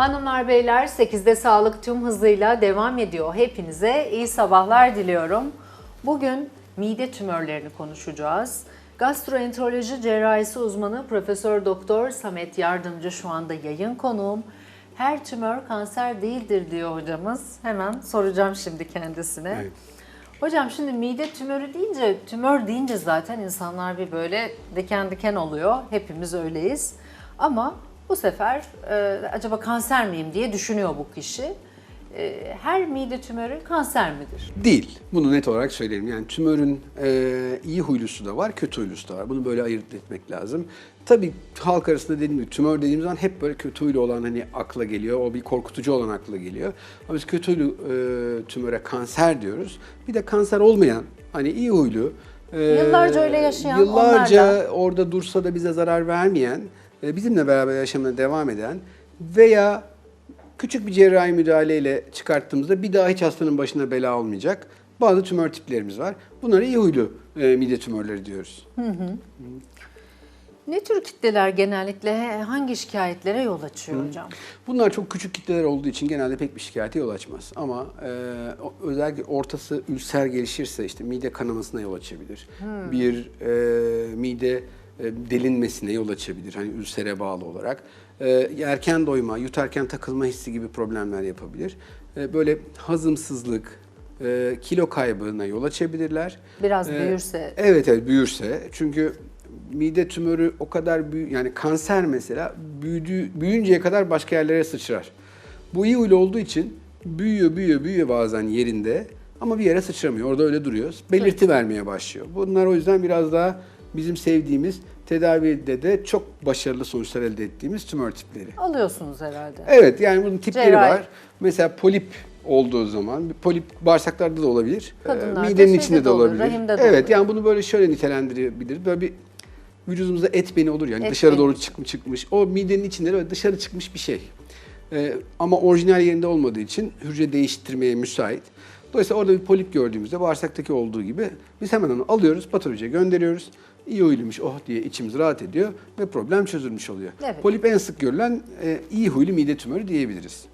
Hanımlar beyler 8'de sağlık tüm hızıyla devam ediyor. Hepinize iyi sabahlar diliyorum. Bugün mide tümörlerini konuşacağız. Gastroenteroloji cerrahisi uzmanı Profesör Doktor Samet Yardımcı şu anda yayın konuğum. Her tümör kanser değildir diyor hocamız. Hemen soracağım şimdi kendisine. Evet. Hocam şimdi mide tümörü deyince, tümör deyince zaten insanlar bir böyle diken diken oluyor. Hepimiz öyleyiz. Ama bu sefer e, acaba kanser miyim diye düşünüyor bu kişi. E, her mide tümörü kanser midir? Değil. Bunu net olarak söyleyelim. Yani tümörün e, iyi huylusu da var, kötü huylusu da var. Bunu böyle ayırt etmek lazım. Tabii halk arasında dediğim gibi tümör dediğimiz zaman hep böyle kötü huylu olan hani akla geliyor. O bir korkutucu olan akla geliyor. Ama biz kötü huylu e, tümöre kanser diyoruz. Bir de kanser olmayan hani iyi huylu e, Yıllarca öyle yaşayan, yıllarca onlar da- orada dursa da bize zarar vermeyen, bizimle beraber yaşamına devam eden veya küçük bir cerrahi müdahaleyle çıkarttığımızda bir daha hiç hastanın başına bela olmayacak bazı tümör tiplerimiz var. Bunlara iyi huylu e, mide tümörleri diyoruz. Ne tür kitleler genellikle hangi şikayetlere yol açıyor hocam? Bunlar çok küçük kitleler olduğu için genelde pek bir şikayete yol açmaz. Ama e, özellikle ortası ülser gelişirse işte mide kanamasına yol açabilir. Bir e, mide e, delinmesine yol açabilir hani ülsere bağlı olarak. E, erken doyma, yutarken takılma hissi gibi problemler yapabilir. E, böyle hazımsızlık, e, kilo kaybına yol açabilirler. Biraz E, büyürse. Evet evet büyürse. Çünkü mide tümörü o kadar büyü yani kanser mesela büyüdüğü, büyüyünceye kadar başka yerlere sıçrar. Bu iyi huylu olduğu için büyüyor büyüyor büyüyor bazen yerinde ama bir yere sıçramıyor. Orada öyle duruyor. Belirti vermeye başlıyor. Bunlar o yüzden biraz daha bizim sevdiğimiz tedavide de çok başarılı sonuçlar elde ettiğimiz tümör tipleri. Alıyorsunuz herhalde. Evet yani bunun tipleri Cerrahi. var. Mesela polip olduğu zaman, polip bağırsaklarda da olabilir. e, Kadınlarda midenin içinde de olabilir. rahimde de evet olur. yani bunu böyle şöyle nitelendirebiliriz. Böyle bir vücudumuzda et beni olur yani Et dışarı beni. doğru çıkmış çıkmış. O midenin içinde böyle dışarı çıkmış bir şey. E, ama orijinal yerinde olmadığı için hücre değiştirmeye müsait. Dolayısıyla orada bir polip gördüğümüzde bağırsaktaki olduğu gibi biz hemen onu alıyoruz, patolojiye gönderiyoruz. İyi huyluymuş oh diye içimiz rahat ediyor ve problem çözülmüş oluyor. Evet. Polip en sık görülen e, iyi huylu mide tümörü diyebiliriz.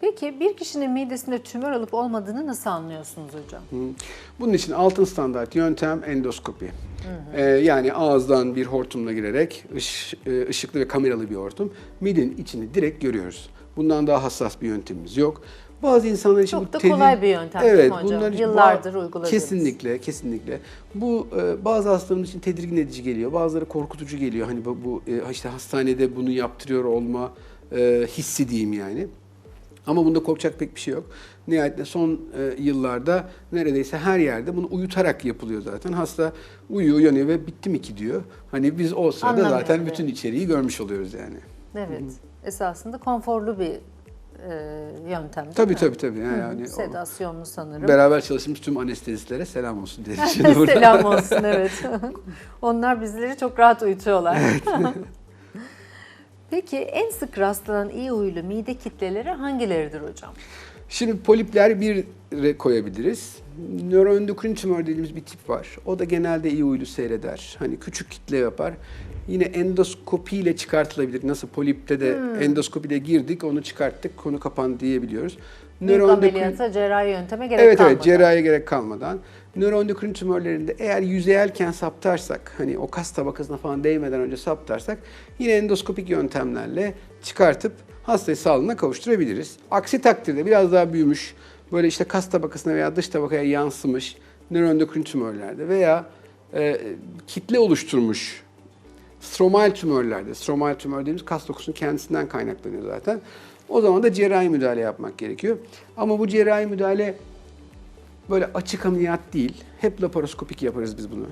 Peki bir kişinin midesinde tümör olup olmadığını nasıl anlıyorsunuz hocam? Hı. Bunun için altın standart yöntem endoskopi. Ee, yani ağızdan bir hortumla girerek ış- e, ışıklı ve kameralı bir hortum midenin içini direkt görüyoruz. Bundan daha hassas bir yöntemimiz yok. Bazı insanlar için Çok da tedir- kolay bir yöntem değil mi evet, hocam? bunlar Yıllardır uyguladığımız. Kesinlikle, kesinlikle. Bu e, bazı hastalarımız için tedirgin edici geliyor. Bazıları korkutucu geliyor. Hani bu, bu e, işte hastanede bunu yaptırıyor olma e, hissi diyeyim yani. Ama bunda korkacak pek bir şey yok. Nihayetinde son e, yıllarda neredeyse her yerde bunu uyutarak yapılıyor zaten. Hasta uyuyor, uyanıyor ve bitti mi ki diyor. Hani biz o sırada Anlamıyor zaten bile. bütün içeriği görmüş oluyoruz yani. Evet. Esasında konforlu bir e, yöntem değil Tabii tabii tabii. Yani o- Sedasyonlu sanırım. beraber çalıştığımız tüm anestezistlere selam olsun burada. Selam olsun evet. Onlar bizleri çok rahat uyutuyorlar. Peki en sık rastlanan iyi huylu mide kitleleri hangileridir hocam? Şimdi polipler bir koyabiliriz. Nöroendokrin tümör dediğimiz bir tip var. O da genelde iyi huylu seyreder. Hani küçük kitle yapar. Yine endoskopiyle çıkartılabilir. Nasıl polipte de Hmm. endoskopide girdik, onu çıkarttık, konu kapandı diyebiliyoruz. Büyük ameliyata, cerrahi yönteme gerek evet kalmadan. evet cerrahiye gerek kalmadan. Nöroendokrin tümörlerinde eğer yüzeyelken saptarsak, hani o kas tabakasına falan değmeden önce saptarsak yine endoskopik yöntemlerle çıkartıp hastayı sağlığına kavuşturabiliriz. Aksi takdirde biraz daha büyümüş, böyle işte kas tabakasına veya dış tabakaya yansımış nöroendokrin tümörlerde veya e, kitle oluşturmuş stromal tümörlerde, stromal tümör dediğimiz kas dokusunun kendisinden kaynaklanıyor zaten. O zaman da cerrahi müdahale yapmak gerekiyor. Ama bu cerrahi müdahale böyle açık ameliyat değil. Hep laparoskopik yaparız biz bunu.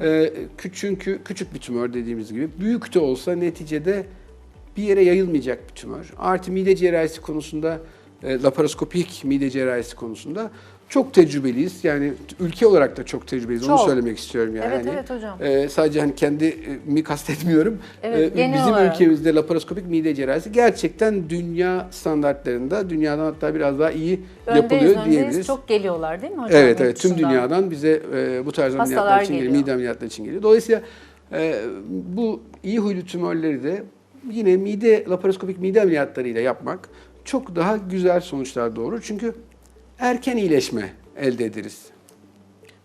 Ee, kü- çünkü küçük bir tümör dediğimiz gibi. Büyük de olsa neticede bir yere yayılmayacak bir tümör. Artı mide cerrahisi konusunda, e, laparoskopik mide cerrahisi konusunda çok tecrübeliyiz. Yani ülke olarak da çok tecrübeliyiz. Onu Çok. söylemek istiyorum yani. Evet, Hani, evet hocam. e, sadece hani kendimi kastetmiyorum. Evet, E, bizim olarak. ülkemizde laparoskopik mide cerrahisi gerçekten dünya standartlarında, dünyadan hatta biraz daha iyi Öndeyiz, yapılıyor öndeyiz. diyebiliriz. Çok geliyorlar değil mi hocam? Evet evet tüm dünyadan bize e, bu tarz Hastalar ameliyatlar için geliyor, geliyor. mide ameliyatları için geliyor. Dolayısıyla e, bu iyi huylu tümörleri de yine mide laparoskopik mide ameliyatlarıyla yapmak çok daha güzel sonuçlar doğurur. Çünkü erken iyileşme elde ederiz.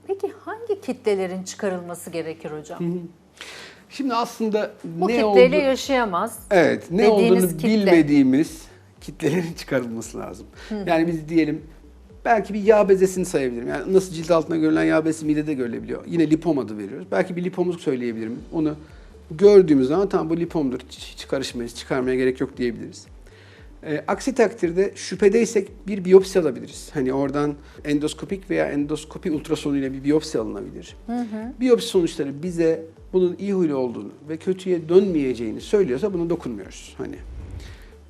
Peki hangi kitlelerin çıkarılması gerekir hocam? Şimdi aslında Bu ne kitleyle oldu? yaşayamaz. Evet, ne olduğunu kitle. bilmediğimiz kitlelerin çıkarılması lazım. Yani biz diyelim belki bir yağ bezesini sayabilirim. Yani nasıl cilt altında görülen yağ bezesi midede görülebiliyor. Yine lipom adı veriyoruz. Belki bir lipomu söyleyebilirim. Onu gördüğümüz zaman tamam bu lipomdur. Hiç, hiç karışmayız, çıkarmaya gerek yok diyebiliriz. E, aksi takdirde şüphedeysek bir biyopsi alabiliriz. Hani oradan endoskopik veya endoskopi ultrasonuyla bir biyopsi alınabilir. Biyopsi sonuçları bize bunun iyi huylu olduğunu ve kötüye dönmeyeceğini söylüyorsa buna dokunmuyoruz. Hani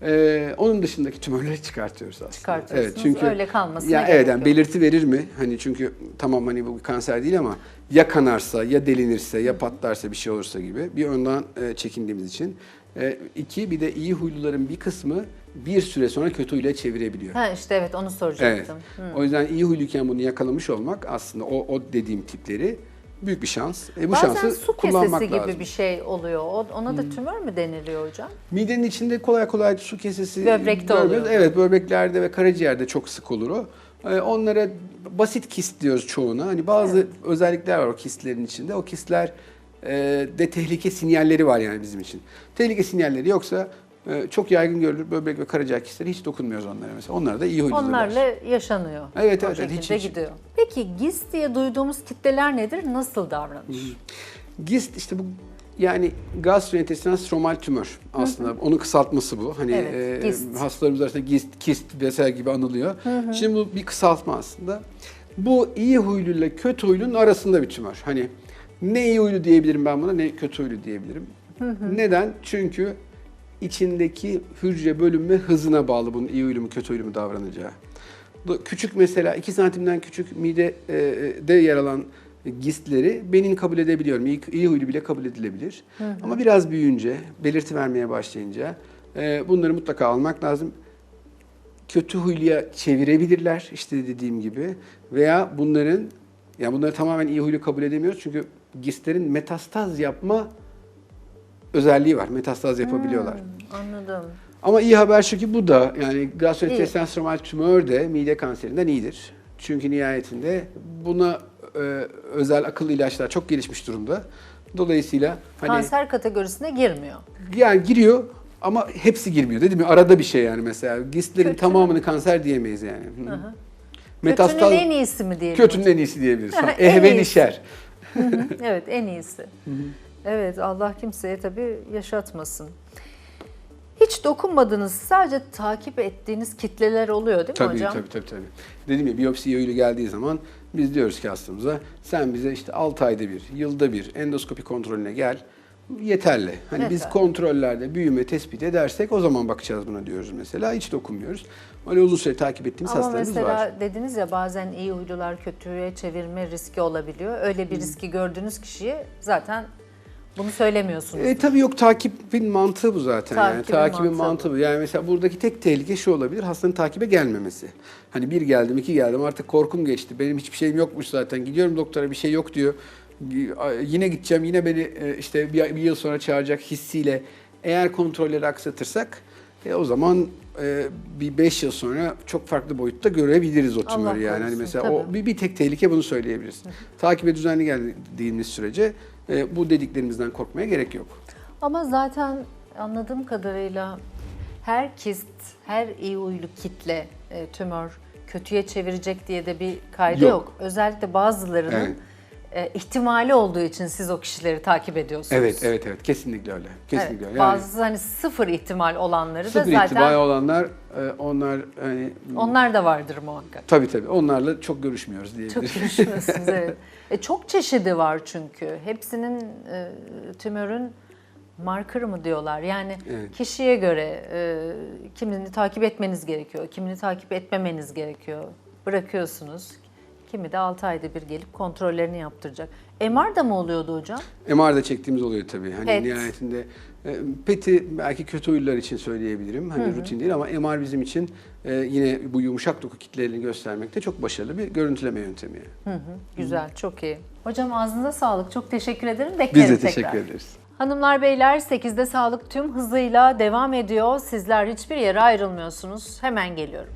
e, onun dışındaki tümörleri çıkartıyoruz aslında. Çıkartıyorsunuz, öyle kalmasına ya gerek evet, yani yok. belirti verir mi? Hani çünkü tamam hani bu kanser değil ama ya kanarsa, ya delinirse, ya patlarsa bir şey olursa gibi bir önden e, çekindiğimiz için. E, iki bir de iyi huyluların bir kısmı bir süre sonra kötü huyluya çevirebiliyor. Ha işte evet onu Evet. soracaktım. O yüzden iyi huyluyken bunu yakalamış olmak aslında o, o dediğim tipleri büyük bir şans. E, bu Bazen şansı su kullanmak kesesi gibi lazım. bir şey oluyor. O- Ona da tümör mü deniliyor hocam? Midenin içinde kolay kolay su kesesi Böbrekte görmüyoruz. oluyor. Evet, böbreklerde ve karaciğerde çok sık olur o. Ee, Onlara basit kist diyoruz çoğuna. Hani bazı özellikler var o kistlerin içinde. O kistler e, de tehlike sinyalleri var yani bizim için. Tehlike sinyalleri yoksa e, çok yaygın görülür böbrek ve karaciğer kistleri hiç dokunmuyoruz onlara mesela. Onlar da iyi huylular. Onlarla yaşanıyor. Evet, evet, evet, hiç- hiç. gidiyor. Peki GIS diye duyduğumuz kitleler nedir? Nasıl davranır? GIST işte bu yani gastrointestinal stromal tümör aslında. Onun kısaltması bu. Hani Evet, e, GIST. hastalarımız arasında GIST, KIST vesaire gibi anılıyor. Şimdi bu bir kısaltma aslında. Bu iyi huylu ile kötü huylunun arasında bir tümör. Hani ne iyi huylu diyebilirim ben buna ne kötü huylu diyebilirim. Neden? Çünkü içindeki hücre bölünme hızına bağlı bunun iyi huylu mu kötü huylu mu davranacağı. Bu Küçük mesela 2 santimden küçük midede yer alan gistleri benim kabul edebiliyorum. İyi, iyi huylu bile kabul edilebilir. Ama biraz büyüyünce, belirti vermeye başlayınca e, bunları mutlaka almak lazım. Kötü huyluya çevirebilirler işte dediğim gibi veya bunların yani bunları tamamen iyi huylu kabul edemiyoruz çünkü gistlerin metastaz yapma özelliği var. Metastaz yapabiliyorlar. Anladım. Ama iyi haber şu ki bu da yani gastrointestinal stromal tümör de mide kanserinden iyidir. Çünkü nihayetinde buna e, özel akıllı ilaçlar çok gelişmiş durumda. Dolayısıyla hani Kanser kategorisine girmiyor. yani giriyor ama hepsi girmiyor değil mi? Arada bir şey yani mesela. Gistlerin Kötü. tamamını kanser diyemeyiz yani. Hı. Hı. Metastaz Kötünün en iyisi mi diyelim? kötünün en iyisi diyebiliriz. En Ehven evet en iyisi. Evet Allah kimseye tabii yaşatmasın. Hiç dokunmadığınız, sadece takip ettiğiniz kitleler oluyor değil mi Tabii, hocam? tabii tabii tabii. Dedim ya biyopsi yayıyla geldiği zaman biz diyoruz ki hastamıza sen bize işte 6 ayda bir, yılda bir endoskopi kontrolüne gel. Yeterli. Hani biz Yeter. kontrollerde büyüme tespit edersek o zaman bakacağız buna diyoruz mesela. Hiç dokunmuyoruz. Öyle uzun süre takip ettiğimiz Ama hastalarımız mesela var. dediniz ya bazen iyi huylular kötüye çevirme riski olabiliyor. Öyle bir riski gördüğünüz kişiye zaten bunu söylemiyorsunuz. E, tabii yok takibin mantığı bu zaten. yani. Takibin Takibin mantığı mantığı bu. Yani mesela buradaki tek tehlike şu olabilir. Hastanın takibe gelmemesi. Hani bir geldim, iki geldim artık korkum geçti. Benim hiçbir şeyim yokmuş zaten. Gidiyorum doktora bir şey yok diyor. Yine gideceğim, yine beni e, işte bir, bir yıl sonra çağıracak hissiyle eğer kontrolleri aksatırsak e, o zaman e, bir 5 yıl sonra çok farklı boyutta görebiliriz o tümörü Allah yani. Hani mesela o tabii. bir, bir tek tehlike bunu söyleyebiliriz. Takibe düzenli geldiğimiz sürece e, bu dediklerimizden korkmaya gerek yok. Ama zaten anladığım kadarıyla her kist, her iyi huylu kitle, e, tümör kötüye çevirecek diye de bir kaydı yok. Yok. Özellikle bazılarının Evet. E, ihtimaali olduğu için siz o kişileri takip ediyorsunuz. Evet, evet, evet. Kesinlikle öyle. Kesinlikle Evet, öyle. Yani Bazı hani sıfır ihtimal olanları da sıfır zaten itibari olanlar, e, onlar hani onlar da vardır muhakkak. tabii tabii onlarla çok görüşmüyoruz Çok diyebiliriz. görüşmüyorsunuz evet. E, çok çeşidi var çünkü. Hepsinin e, tümörün markırı mı diyorlar. Yani Evet. kişiye göre e, kimini takip etmeniz gerekiyor, kimini takip etmemeniz gerekiyor. Bırakıyorsunuz. Kimi de 6 ayda bir gelip kontrollerini yaptıracak. MR da mı oluyordu hocam? MR'da çektiğimiz oluyor tabii. Hani PET. nihayetinde e, PET'i belki kötü huylular için söyleyebilirim. Hani rutin değil ama MR bizim için e, yine bu yumuşak doku kitlelerini göstermekte çok başarılı bir görüntüleme yöntemi. Hı hı, güzel, çok iyi. Hocam ağzınıza sağlık. Çok teşekkür ederim. Biz Beklerim de tekrar. teşekkür ederiz. Hanımlar beyler 8'de sağlık tüm hızıyla devam ediyor. Sizler hiçbir yere ayrılmıyorsunuz. Hemen geliyorum.